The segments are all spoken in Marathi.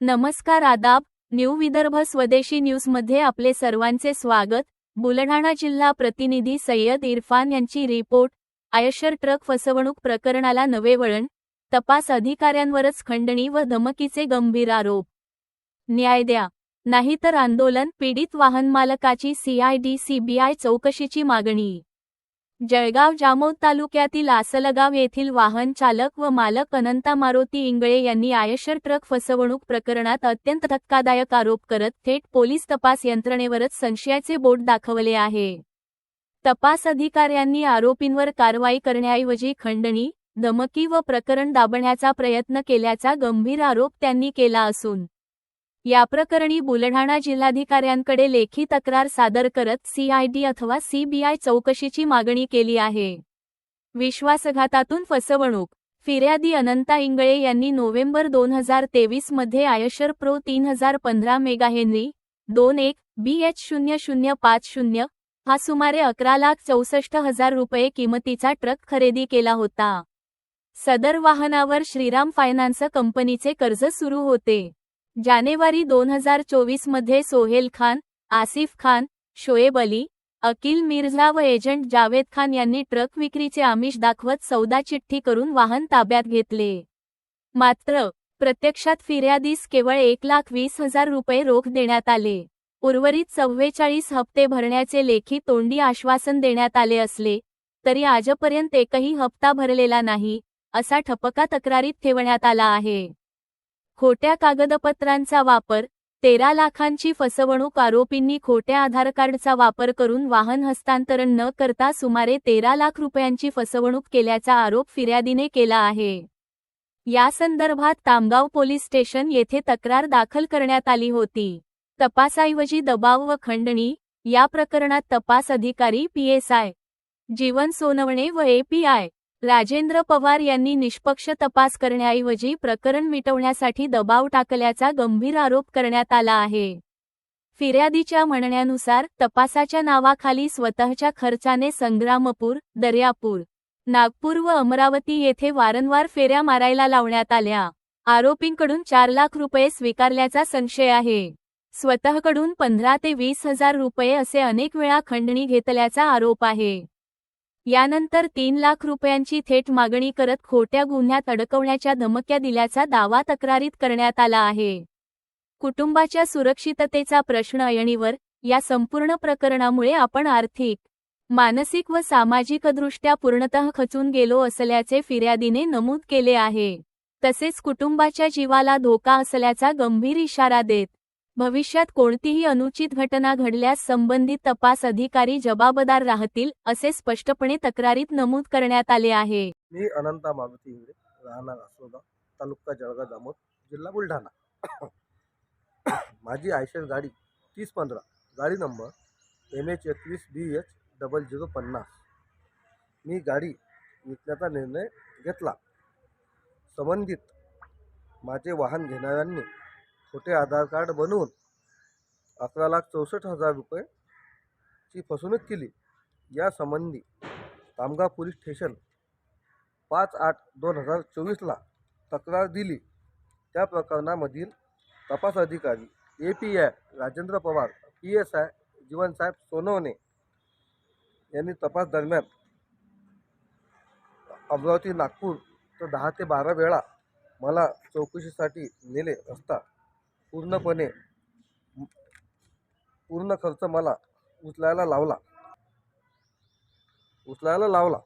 नमस्कार आदाब न्यू विदर्भ स्वदेशी न्यूजमध्ये आपले सर्वांचे स्वागत. बुलढाणा जिल्हा प्रतिनिधी सय्यद इरफान यांची रिपोर्ट. आयशर ट्रक फसवणूक प्रकरणाला नवे वळण. तपास अधिकाऱ्यांवरच खंडणी व धमकीचे गंभीर आरोप. न्याय द्या. नाहीतर आंदोलन पीडित वाहनमालकाची सीआयडी सीबीआय चौकशीची मागणी. जळगाव जामोद तालुक्यातील आसलगाव येथील वाहन चालक व मालक अनंता मारुती इंगळे यांनी आयशर ट्रक फसवणूक प्रकरणात अत्यंत धक्कादायक आरोप करत थेट पोलीस तपास यंत्रणेवरच संशयाचे बोट दाखवले आहे. तपास अधिकाऱ्यांनी आरोपींवर कारवाई करण्याऐवजी खंडणी धमकी व प्रकरण दाबण्याचा प्रयत्न केल्याचा गंभीर आरोप त्यांनी केला असून या प्रकरणी बुलढाणा जिल्हाधिकाऱ्यांकडे लेखी तक्रार सादर करत सीआयडी अथवा सीबीआय चौकशीची मागणी केली आहे. विश्वासघातातून फसवणूक. फिर्यादी अनंता इंगळे यांनी नोव्हेंबर दोन हजार तेवीसमध्ये आयशर प्रो तीन हजार पंधरा मेगाहेनरी दोन एक बी एच शून्य शून्य पाच शून्य हा सुमारे अकरा लाख चौसष्ट हजार रुपये किमतीचा ट्रक खरेदी केला होता. सदर वाहनावर श्रीराम फायनान्स कंपनीचे कर्ज सुरू होते. जानेवारी दोन हजार चोवीसमध्ये सोहेल खान आसिफ खान शोएब अली अकिल मिर्झा व एजंट जावेद खान यांनी ट्रक विक्रीचे आमिष दाखवत सौदा चिठ्ठी करून वाहन ताब्यात घेतले. मात्र प्रत्यक्षात फिर्यादीस केवळ एक लाख वीस हजार रुपये रोख देण्यात आले. उर्वरित चव्वेचाळीस हप्ते भरण्याचे लेखी तोंडी आश्वासन देण्यात आले असले तरी आजपर्यंत एकही हप्ता भरलेला नाही असा ठपका तक्रारीत ठेवण्यात आला आहे. खोट्या कागदपत्रांचा वापर तेरा लाखांची फसवणूक आरोपींनी खोट्या आधार कार्डचा वापर करून वाहन हस्तांतरण न करता सुमारे तेरा लाख रुपयांची फसवणूक केल्याचा आरोप फिर्यादीने केला आहे. या संदर्भात तामगाव पोलीस स्टेशन येथे तक्रार दाखल करण्यात आली होती. तपासाऐवजी दबाव व खंडणी या प्रकरणात तपास अधिकारी पीएसआय जीवन सोनवणे व एपीआय राजेंद्र पवार यांनी निष्पक्ष तपास करण्याऐवजी प्रकरण मिटवण्यासाठी दबाव टाकल्याचा गंभीर आरोप करण्यात आला आहे. फिर्यादीच्या म्हणण्यानुसार तपासाच्या नावाखाली स्वतःच्या खर्चाने संग्रामपूर दर्यापूर नागपूर व अमरावती येथे वारंवार फेऱ्या मारायला लावण्यात आल्या. आरोपींकडून चार लाख रुपये स्वीकारल्याचा संशय आहे. स्वतःकडून पंधरा ते वीस हजार रुपये असे अनेक वेळा खंडणी घेतल्याचा आरोप आहे. यानंतर तीन लाख रुपयांची थेट मागणी करत खोट्या गुन्ह्यात अडकवण्याच्या धमक्या दिल्याचा दावा तक्रारीत करण्यात आला आहे. कुटुंबाच्या सुरक्षिततेचा प्रश्न ऐणीवर या संपूर्ण प्रकरणामुळे आपण आर्थिक मानसिक व सामाजिकदृष्ट्या पूर्णतः खचून गेलो असल्याचे फिर्यादीने नमूद केले आहे. तसेच कुटुंबाच्या जीवाला धोका असल्याचा गंभीर इशारा देत भविष्यात कोणतीही अनुचित घटना घडल्यास संबंधित तपास अधिकारी जबाबदार राहतील असे स्पष्टपणे तक्रारीत नमूद करण्यात आले आहे. मी अनंता मारुती इंगळे राहणार असोगाव तालुका जळगाव जामोद जिल्हा बुलढाणा. माझी आयशर गाडी तीस पंधरा गाडी नंबर एम एच एकवीस बी एच डबल झिरो पन्नास. मी गाडी विकण्याचा निर्णय घेतला. संबंधित माझे वाहन घेणाऱ्यांनी खोटे आधार कार्ड बनवून अकरा लाख चौसष्ट हजार रुपयेची फसवणूक केली. यासंबंधी तामगाव पोलीस स्टेशन पाच आठ दोन हजार चोवीसला तक्रार दिली. त्या प्रकरणामधील तपास अधिकारी A P I Rajendra Pawar P S I जीवनसाहेब Sonawane यांनी तपास दरम्यान अमरावती नागपूर तर दहा ते बारा वेळा मला चौकशीसाठी नेले असता पूर्णपणे पूर्ण खर्च मला उचलायला लावला. उचलायला लावला.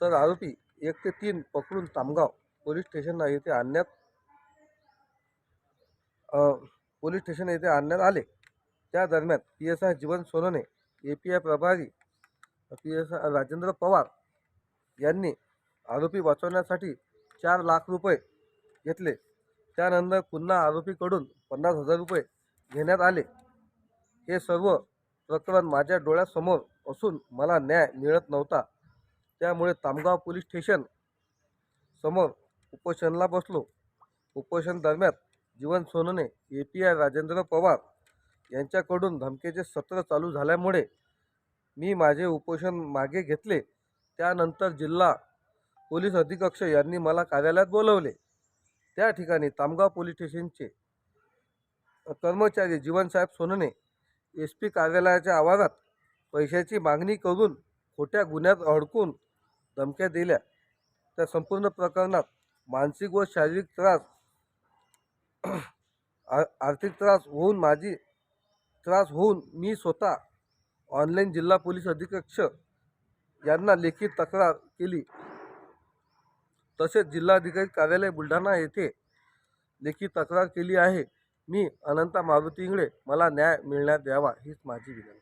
तर आरोपी एक ते तीन पकडून तामगाव पोलीस स्टेशनला येथे आणण्यात पोलीस स्टेशन येथे आणण्यात आले. त्या दरम्यान P S I Jeevan Sonawane A P I प्रभारी P S I Rajendra Pawar यांनी आरोपी वाचवण्यासाठी चार लाख रुपये घेतले. त्यानंतर पुन्हा आरोपीकडून पन्नास हजार रुपये घेण्यात आले. हे सर्व प्रकरण माझ्या डोळ्यासमोर असून मला न्याय मिळत नव्हता. त्यामुळे तामगाव पोलीस स्टेशन समोर उपोषणाला बसलो. उपोषण दरम्यान Jeevan Sonawane A P I Rajendra Pawar यांच्याकडून धमकेचे सत्र चालू झाल्यामुळे मी माझे उपोषण मागे घेतले. त्यानंतर जिल्हा पोलीस अधीक्षक यांनी मला कार्यालयात बोलवले. त्या ठिकाणी तामगाव पोलीस स्टेशनचे कर्मचारी जीवनसाहेब सोनने एस पी कार्यालयाच्या आवारात पैशाची मागणी करून खोट्या गुन्ह्यात अडकून धमक्या दिल्या. त्या संपूर्ण प्रकरणात मानसिक व शारीरिक त्रास आ- आर्थिक त्रास होऊन माझी त्रास होऊन मी स्वतः ऑनलाईन जिल्हा पोलीस अधीक्षक यांना लेखी तक्रार केली. तसेच जिल्हाधिकारी कार्यालय बुलढाणा येथे लेखी तक्रार केली आहे. मी अनंता मारुती इंगळे मला न्याय मिळण्यात यावा हीच माझी विनंती.